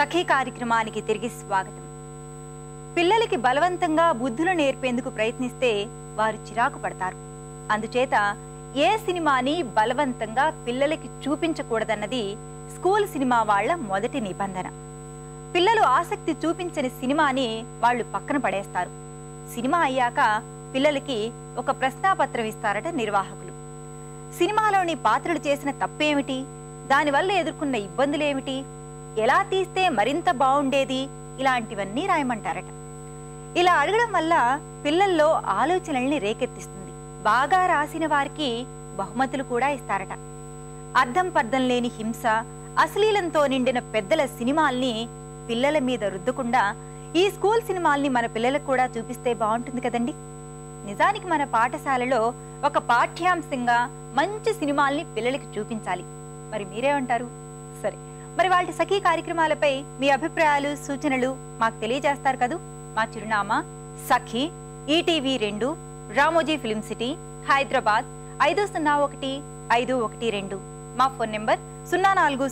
సఖీ కార్యక్రమానికి తిరిగి స్వాగతం. పిల్లలకి బలవంతంగా బుద్ధులు నేర్పేందుకు ప్రయత్నిస్తే వారు చిరాకు పడతారు. అందుచేత ఏ సినిమాని బలవంతంగా పిల్లలకి చూపించకూడదన్నది స్కూల్ సినిమా వాళ్ళ మొదటి నిబంధన. పిల్లలు ఆసక్తి చూపించని సినిమాని వాళ్ళు పక్కన పడేస్తారు. సినిమా అయ్యాక పిల్లలకి ఒక ప్రశ్నాపత్రం ఇస్తారట నిర్వాహకులు. సినిమాలోని పాత్రలు చేసిన తప్పేమిటి? దానివల్ల ఎదుర్కొన్న ఇబ్బందులేమిటి? ఎలా తీస్తే మరింత బాగుండేది? ఇలాంటివన్నీ రాయమంటారట. ఇలా అడగడం వల్ల పిల్లల్లో ఆలోచనల్ని రేకెత్తిస్తుంది. బాగా రాసిన వారికి బహుమతులు కూడా ఇస్తారట. అర్థం పర్థం లేని హింస అశ్లీలంతో నిండిన పెద్దల సినిమాల్ని పిల్లల మీద రుద్దకుండా ఈ స్కూల్ సినిమాల్ని మన పిల్లలకు కూడా చూపిస్తే బాగుంటుంది కదండి? నిజానికి మన పాఠశాలలో ఒక పాఠ్యాంశంగా మంచి సినిమాల్ని పిల్లలకి చూపించాలి. మరి మీరేమంటారు? సరే. మరి వాళ్ళ సఖీ కార్యక్రమాలపై మీ అభిప్రాయాలు సూచనలు మాకు తెలియజేస్తారు కదూ? మా చిరునామా సఖీ ఈటీవీ రెండు రామోజీ ఫిలిం సిటీ హైదరాబాద్ ఐదు సున్నా ఒకటి ఐదు ఒకటి రెండు. మా ఫోన్ నెంబర్ సున్నా నాలుగు